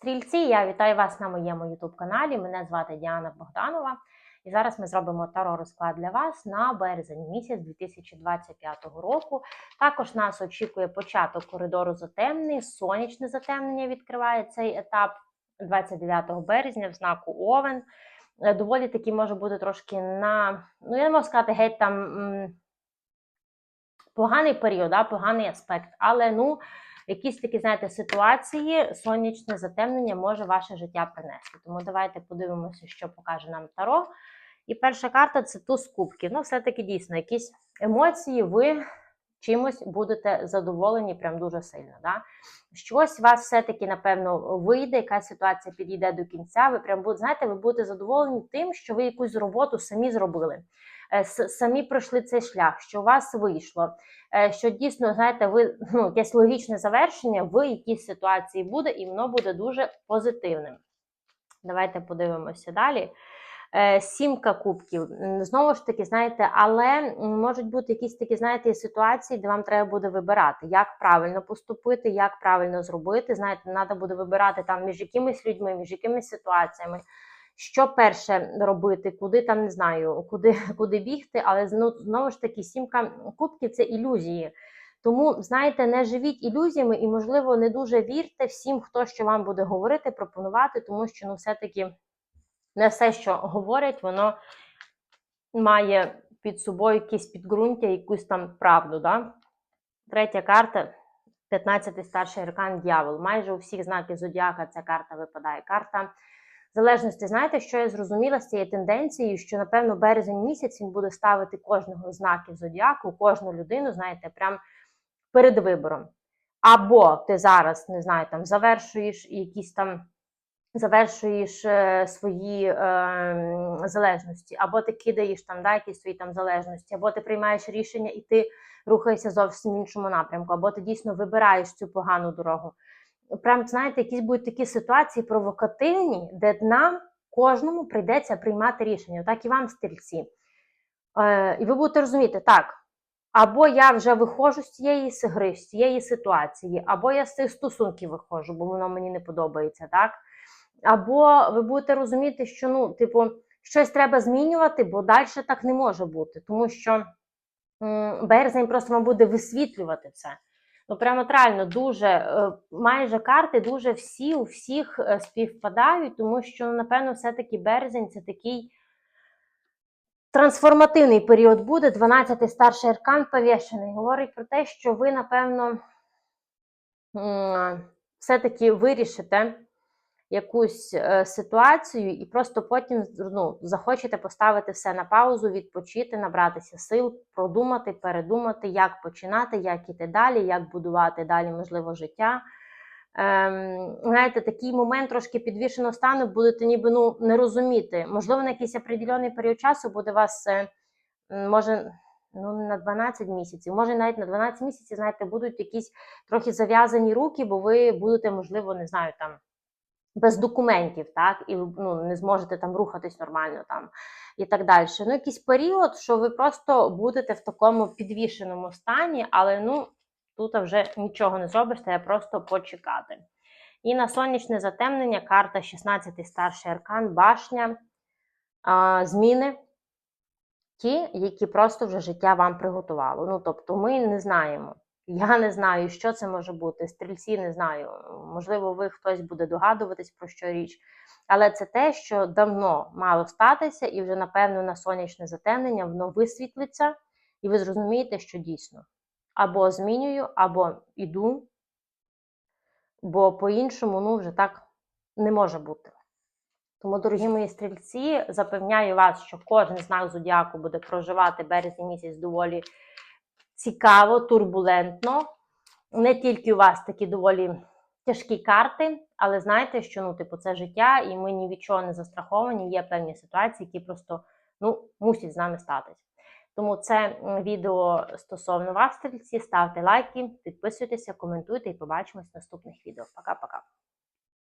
Стрільці, я вітаю вас на моєму YouTube каналі. Мене звати Діана Богданова. І зараз ми зробимо таро розклад для вас на березень місяць 2025 року. Також нас очікує початок коридору затемнень, сонячне затемнення відкриває цей етап 29 березня в знаку Овен. Е, Доволі таки може бути трошки на, ну я не можу сказати, геть там м, поганий період, да, поганий аспект, але ну якісь такі, знаєте, ситуації сонячне затемнення може ваше життя принести. Тому давайте подивимося, що покаже нам Таро. І перша карта це туз кубків. Ну, все-таки дійсно, якісь емоції, ви чимось будете задоволені прям дуже сильно. Да? Щось у вас все-таки, напевно, вийде, якась ситуація підійде до кінця. Ви прям будете, знаєте, ви будете задоволені тим, що ви якусь роботу самі зробили. Е, Самі пройшли цей шлях, що у вас вийшло, е, що дійсно, знаєте, ви ну, якесь логічне завершення в якійсь ситуації буде, і воно буде дуже позитивним. Давайте подивимося далі. Е, Сімка кубків. Знову ж таки, знаєте, але можуть бути якісь такі, знаєте, ситуації, де вам треба буде вибирати, як правильно поступити, як правильно зробити. Знаєте, треба буде вибирати там між якимись людьми, між якимись ситуаціями. Що перше робити, куди там не знаю, куди, куди бігти, але ну, знову ж таки, сімка кубків це ілюзії. Тому, знаєте, не живіть ілюзіями і, можливо, не дуже вірте всім, хто що вам буде говорити, пропонувати, тому що ну, все-таки не все, що говорять, воно має під собою якесь підґрунтя, якусь там правду. Да? Третя карта 15-й старший аркан дьявол. Майже у всіх знаків зодіака ця карта випадає. Карта залежності. Знаєте, що я зрозуміла з цією тенденцією, що, напевно, березень місяць він буде ставити кожного знаків зодіаку, кожну людину, знаєте, прям перед вибором. Або ти зараз, не знаю, там завершуєш якісь там завершуєш е, свої е, залежності, або ти кидаєш там да, якісь свої там залежності, або ти приймаєш рішення і ти рухаєшся зовсім в іншому напрямку, або ти дійсно вибираєш цю погану дорогу. Прям знаєте, якісь будуть такі ситуації провокативні, де нам кожному прийдеться приймати рішення. Так і вам, стрільці. Е, і ви будете розуміти, так. Або я вже виходжу з цієї гри, з цієї ситуації, або я з цих стосунків виходжу, бо воно мені не подобається, так? Або ви будете розуміти, що ну, типу, щось треба змінювати, бо далі так не може бути, тому що березень просто вам буде висвітлювати це. Ну, прямо реально дуже е, майже карти дуже всі у всіх е, співпадають, тому що, ну, напевно, все-таки березень це такий трансформативний період буде. 12-й старший аркан повішений. Говорить про те, що ви, напевно, все-таки вирішите якусь е, ситуацію і просто потім ну, захочете поставити все на паузу, відпочити, набратися сил, продумати, передумати, як починати, як іти далі, як будувати далі, можливо, життя. Ем, знаєте, такий момент трошки підвішеного стану будете ніби ну, не розуміти. Можливо, на якийсь определений період часу буде вас, е, може, ну, на 12 місяців, може навіть на 12 місяців, знаєте, будуть якісь трохи зав'язані руки, бо ви будете, можливо, не знаю, там без документів, так, і ну, не зможете там рухатись нормально там і так далі. Ну, якийсь період, що ви просто будете в такому підвішеному стані, але ну, тут вже нічого не зробиш, треба просто почекати. І на сонячне затемнення карта 16 старший аркан, башня, зміни. Ті, які просто вже життя вам приготувало. Ну, тобто, ми не знаємо. Я не знаю, що це може бути. Стрільці не знаю. Можливо, ви хтось буде догадуватись про що річ. Але це те, що давно мало статися, і вже, напевно, на сонячне затемнення воно висвітлиться, і ви зрозумієте, що дійсно або змінюю, або іду, бо по-іншому ну, вже так не може бути. Тому, дорогі мої стрільці, запевняю вас, що кожен знак зодіаку буде проживати березень місяць доволі цікаво, турбулентно. Не тільки у вас такі доволі тяжкі карти, але знайте, що ну, типу, це життя, і ми ні від чого не застраховані. Є певні ситуації, які просто ну, мусять з нами статись. Тому це відео стосовно вас, стрільці. Ставте лайки, підписуйтеся, коментуйте і побачимось в наступних відео. Пока-пока.